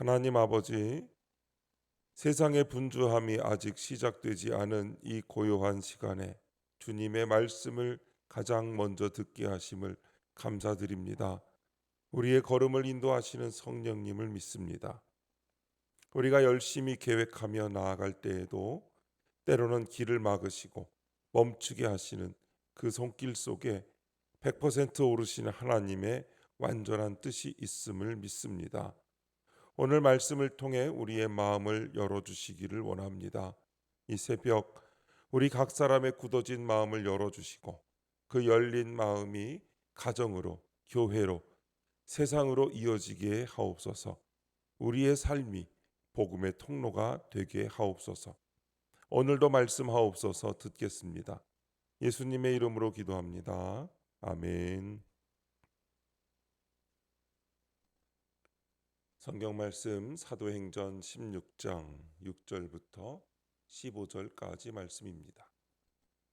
하나님 아버지, 세상의 분주함이 아직 시작되지 않은 이 고요한 시간에 주님의 말씀을 가장 먼저 듣게 하심을 감사드립니다. 우리의 걸음을 인도하시는 성령님을 믿습니다. 우리가 열심히 계획하며 나아갈 때에도 때로는 길을 막으시고 멈추게 하시는 그 손길 속에 100% 오르시는 하나님의 완전한 뜻이 있음을 믿습니다. 오늘 말씀을 통해 우리의 마음을 열어주시기를 원합니다. 이 새벽 우리 각 사람의 굳어진 마음을 열어주시고 그 열린 마음이 가정으로, 교회로, 세상으로 이어지게 하옵소서. 우리의 삶이 복음의 통로가 되게 하옵소서. 오늘도 말씀하옵소서 듣겠습니다. 예수님의 이름으로 기도합니다. 아멘. 성경 말씀 사도행전 16장 6절부터 15절까지 말씀입니다.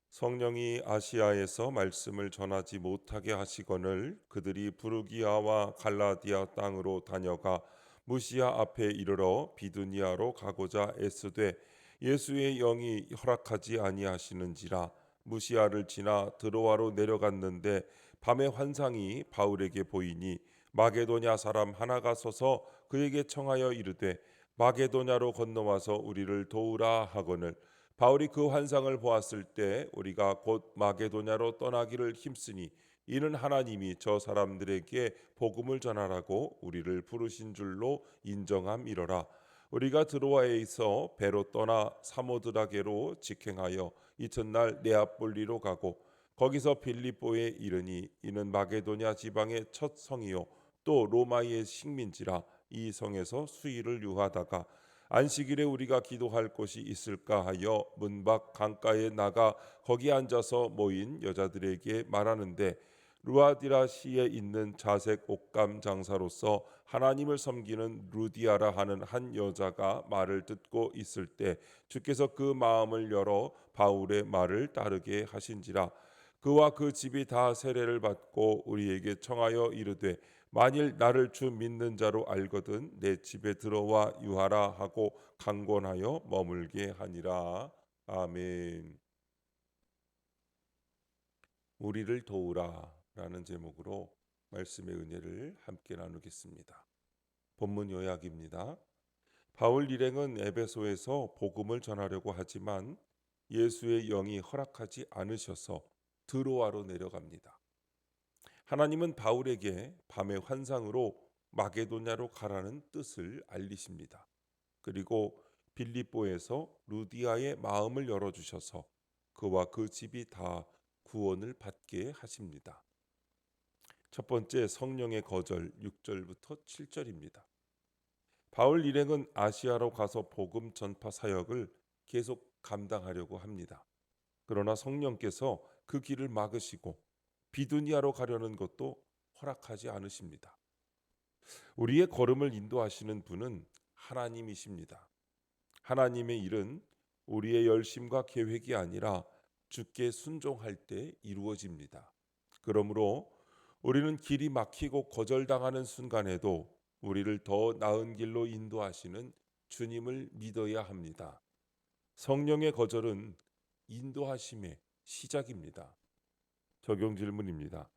성령이 아시아에서 말씀을 전하지 못하게 하시거늘 그들이 부르기아와 갈라디아 땅으로 다녀가 무시아 앞에 이르러 비두니아로 가고자 애쓰되 예수의 영이 허락하지 아니하시는지라 무시아를 지나 드로아로 내려갔는데 밤에 환상이 바울에게 보이니 마게도냐 사람 하나가 서서 그에게 청하여 이르되 마게도냐로 건너와서 우리를 도우라 하거늘. 바울이 그 환상을 보았을 때 우리가 곧 마게도냐로 떠나기를 힘쓰니 이는 하나님이 저 사람들에게 복음을 전하라고 우리를 부르신 줄로 인정함이러라. 우리가 드로아에 있어 배로 떠나 사모드라게로 직행하여 이튿날 네아폴리로 가고 거기서 빌립보에 이르니 이는 마게도냐 지방의 첫 성이요 또 로마의 식민지라 이 성에서 수일을 유하다가 안식일에 우리가 기도할 곳이 있을까 하여 문밖 강가에 나가 거기 앉아서 모인 여자들에게 말하는데 루아디라시에 있는 자색 옷감 장사로서 하나님을 섬기는 루디아라 하는 한 여자가 말을 듣고 있을 때 주께서 그 마음을 열어 바울의 말을 따르게 하신지라 그와 그 집이 다 세례를 받고 우리에게 청하여 이르되 만일 나를 주 믿는 자로 알거든 내 집에 들어와 유하라 하고 강권하여 머물게 하니라 아멘. 우리를 도우라라는 제목으로 말씀의 은혜를 함께 나누겠습니다. 본문 요약입니다. 바울 일행은 에베소에서 복음을 전하려고 하지만 예수의 영이 허락하지 않으셔서 드로아로 내려갑니다. 하나님은 바울에게 밤의 환상으로 마게도냐로 가라는 뜻을 알리십니다. 그리고 빌립보에서 루디아의 마음을 열어 주셔서 그와 그 집이 다 구원을 받게 하십니다. 첫 번째 성령의 거절 6절부터 7절입니다. 바울 일행은 아시아로 가서 복음 전파 사역을 계속 감당하려고 합니다. 그러나 성령께서 그 길을 막으시고 비두니아로 가려는 것도 허락하지 않으십니다. 우리의 걸음을 인도하시는 분은 하나님이십니다. 하나님의 일은 우리의 열심과 계획이 아니라 주께 순종할 때 이루어집니다. 그러므로 우리는 길이 막히고 거절당하는 순간에도 우리를 더 나은 길로 인도하시는 주님을 믿어야 합니다. 성령의 거절은 인도하심의 시작입니다. 적용 질문입니다.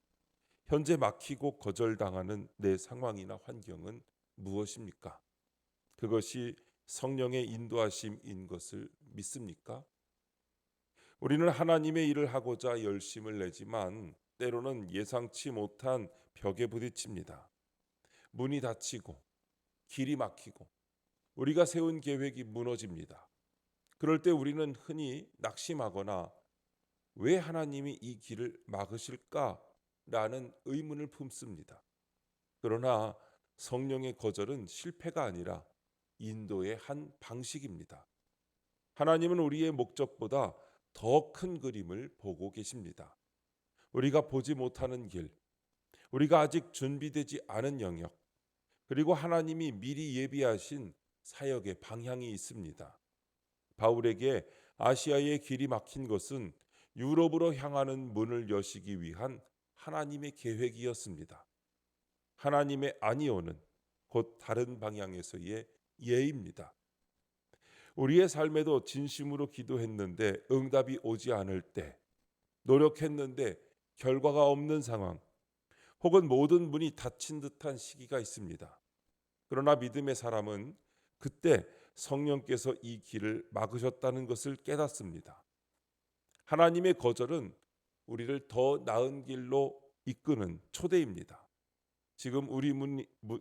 현재 막히고 거절당하는 내 상황이나 환경은 무엇입니까? 그것이 성령의 인도하심인 것을 믿습니까? 우리는 하나님의 일을 하고자 열심을 내지만 때로는 예상치 못한 벽에 부딪힙니다. 문이 닫히고 길이 막히고 우리가 세운 계획이 무너집니다. 그럴 때 우리는 흔히 낙심하거나 왜 하나님이 이 길을 막으실까라는 의문을 품습니다. 그러나 성령의 거절은 실패가 아니라 인도의 한 방식입니다. 하나님은 우리의 목적보다 더 큰 그림을 보고 계십니다. 우리가 보지 못하는 길, 우리가 아직 준비되지 않은 영역, 그리고 하나님이 미리 예비하신 사역의 방향이 있습니다. 바울에게 아시아의 길이 막힌 것은 유럽으로 향하는 문을 여시기 위한 하나님의 계획이었습니다. 하나님의 아니오는 곧 다른 방향에서의 예입니다. 우리의 삶에도 진심으로 기도했는데 응답이 오지 않을 때, 노력했는데 결과가 없는 상황, 혹은 모든 문이 닫힌 듯한 시기가 있습니다. 그러나 믿음의 사람은 그때 성령께서 이 길을 막으셨다는 것을 깨닫습니다. 하나님의 거절은 우리를 더 나은 길로 이끄는 초대입니다. 지금 우리 문, 문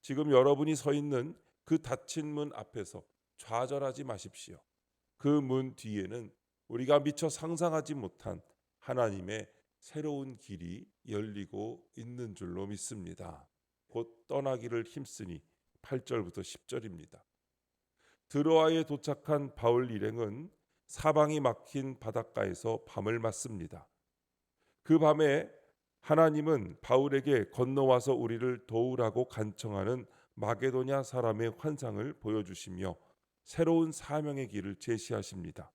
지금 여러분이 서 있는 그 닫힌 문 앞에서 좌절하지 마십시오. 그 문 뒤에는 우리가 미처 상상하지 못한 하나님의 새로운 길이 열리고 있는 줄로 믿습니다. 곧 떠나기를 힘쓰니 8절부터 10절입니다. 드로아에 도착한 바울 일행은 사방이 막힌 바닷가에서 밤을 맞습니다. 그 밤에 하나님은 바울에게 건너와서 우리를 도우라고 간청하는 마게도냐 사람의 환상을 보여주시며 새로운 사명의 길을 제시하십니다.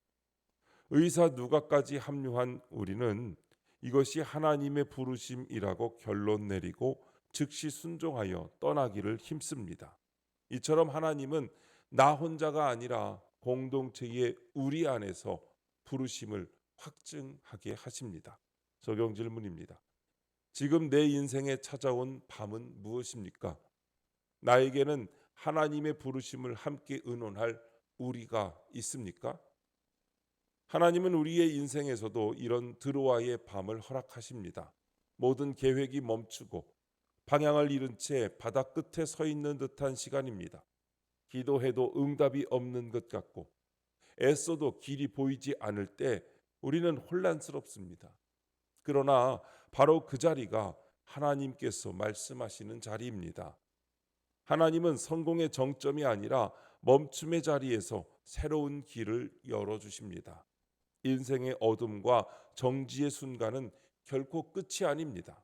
의사 누가까지 합류한 우리는 이것이 하나님의 부르심이라고 결론 내리고 즉시 순종하여 떠나기를 힘씁니다. 이처럼 하나님은 나 혼자가 아니라 공동체의 우리 안에서 부르심을 확증하게 하십니다. 적용 질문입니다. 지금 내 인생에 찾아온 밤은 무엇입니까? 나에게는 하나님의 부르심을 함께 의논할 우리가 있습니까? 하나님은 우리의 인생에서도 이런 드로아의 밤을 허락하십니다. 모든 계획이 멈추고 방향을 잃은 채 바다 끝에 서 있는 듯한 시간입니다. 기도해도 응답이 없는 것 같고 애써도 길이 보이지 않을 때 우리는 혼란스럽습니다. 그러나 바로 그 자리가 하나님께서 말씀하시는 자리입니다. 하나님은 성공의 정점이 아니라 멈춤의 자리에서 새로운 길을 열어 주십니다. 인생의 어둠과 정지의 순간은 결코 끝이 아닙니다.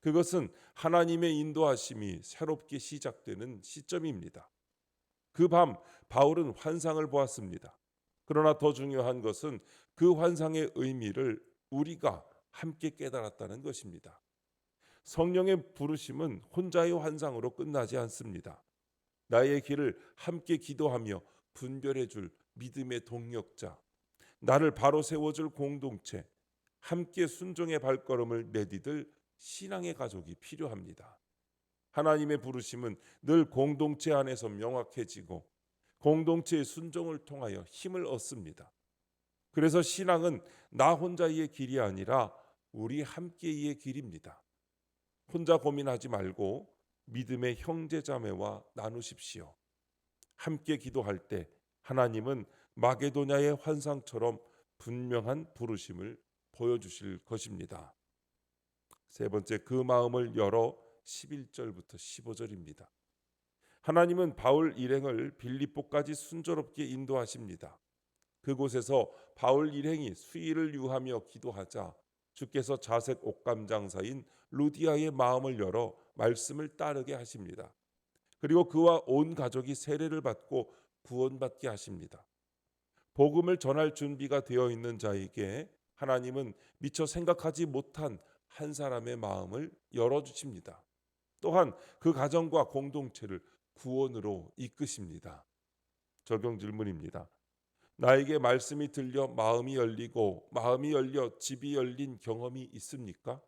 그것은 하나님의 인도하심이 새롭게 시작되는 시점입니다. 그 밤 바울은 환상을 보았습니다. 그러나 더 중요한 것은 그 환상의 의미를 우리가 함께 깨달았다는 것입니다. 성령의 부르심은 혼자의 환상으로 끝나지 않습니다. 나의 길을 함께 기도하며 분별해 줄 믿음의 동력자, 나를 바로 세워줄 공동체, 함께 순종의 발걸음을 내디딜 신앙의 가족이 필요합니다. 하나님의 부르심은 늘 공동체 안에서 명확해지고 공동체의 순종을 통하여 힘을 얻습니다. 그래서 신앙은 나 혼자의 길이 아니라 우리 함께의 길입니다. 혼자 고민하지 말고 믿음의 형제자매와 나누십시오. 함께 기도할 때 하나님은 마게도냐의 환상처럼 분명한 부르심을 보여주실 것입니다. 세 번째 그 마음을 열어 11절부터 15절입니다. 하나님은 바울 일행을 빌립보까지 순조롭게 인도하십니다. 그곳에서 바울 일행이 수의를 유하며 기도하자 주께서 자색 옥감 장사인 루디아의 마음을 열어 말씀을 따르게 하십니다. 그리고 그와 온 가족이 세례를 받고 구원받게 하십니다. 복음을 전할 준비가 되어 있는 자에게 하나님은 미처 생각하지 못한 한 사람의 마음을 열어 주십니다. 또한 그 가정과 공동체를 구원으로 이끄십니다. 적용 질문입니다. 나에게 말씀이 들려 마음이 열리고 마음이 열려 집이 열린 경험이 있습니까?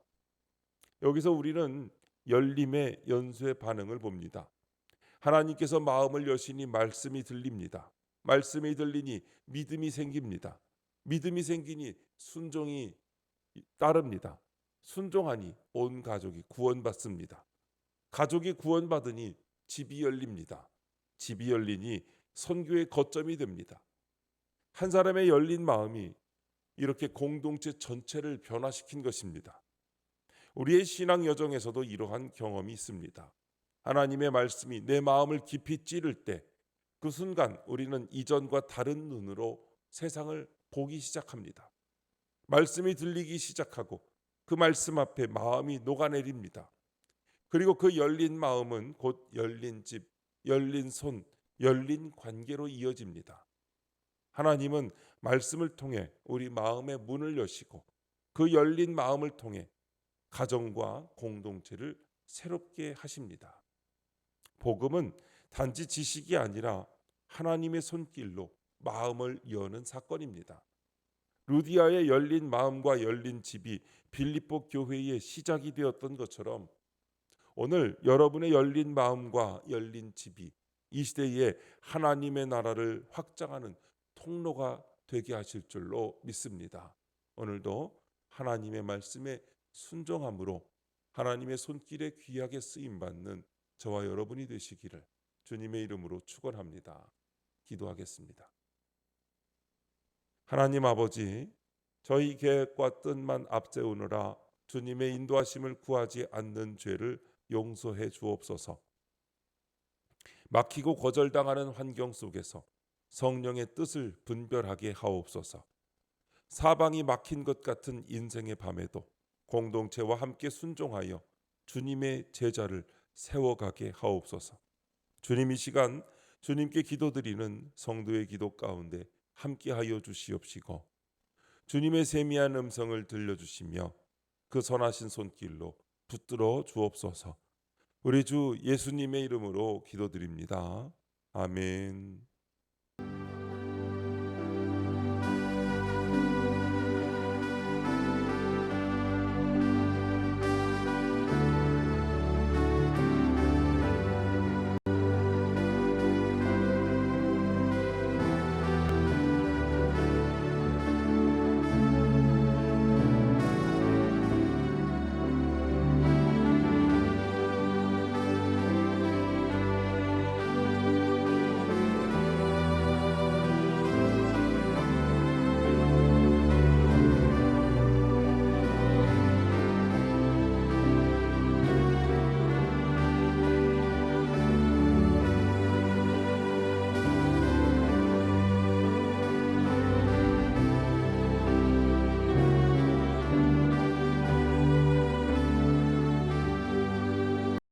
여기서 우리는 열림의 연수의 반응을 봅니다. 하나님께서 마음을 여시니 말씀이 들립니다. 말씀이 들리니 믿음이 생깁니다. 믿음이 생기니 순종이 따릅니다. 순종하니 온 가족이 구원받습니다. 가족이 구원받으니 집이 열립니다. 집이 열리니 선교의 거점이 됩니다. 한 사람의 열린 마음이 이렇게 공동체 전체를 변화시킨 것입니다. 우리의 신앙 여정에서도 이러한 경험이 있습니다. 하나님의 말씀이 내 마음을 깊이 찌를 때 그 순간 우리는 이전과 다른 눈으로 세상을 보기 시작합니다. 말씀이 들리기 시작하고 그 말씀 앞에 마음이 녹아내립니다. 그리고 그 열린 마음은 곧 열린 집, 열린 손, 열린 관계로 이어집니다. 하나님은 말씀을 통해 우리 마음의 문을 여시고 그 열린 마음을 통해 가정과 공동체를 새롭게 하십니다. 복음은 단지 지식이 아니라 하나님의 손길로 마음을 여는 사건입니다. 루디아의 열린 마음과 열린 집이 빌립보 교회의 시작이 되었던 것처럼 오늘 여러분의 열린 마음과 열린 집이 이 시대에 하나님의 나라를 확장하는 통로가 되게 하실 줄로 믿습니다. 오늘도 하나님의 말씀에 순종함으로 하나님의 손길에 귀하게 쓰임 받는 저와 여러분이 되시기를 주님의 이름으로 축원합니다. 기도하겠습니다. 하나님 아버지, 저희 계획과 뜻만 앞세우느라 주님의 인도하심을 구하지 않는 죄를 용서해 주옵소서. 막히고 거절당하는 환경 속에서 성령의 뜻을 분별하게 하옵소서. 사방이 막힌 것 같은 인생의 밤에도 공동체와 함께 순종하여 주님의 제자를 세워가게 하옵소서. 주님 이 시간 주님께 기도드리는 성도의 기도 가운데 함께하여 주시옵시고 주님의 세미한 음성을 들려주시며 그 선하신 손길로 붙들어 주옵소서. 우리 주 예수님의 이름으로 기도드립니다. 아멘.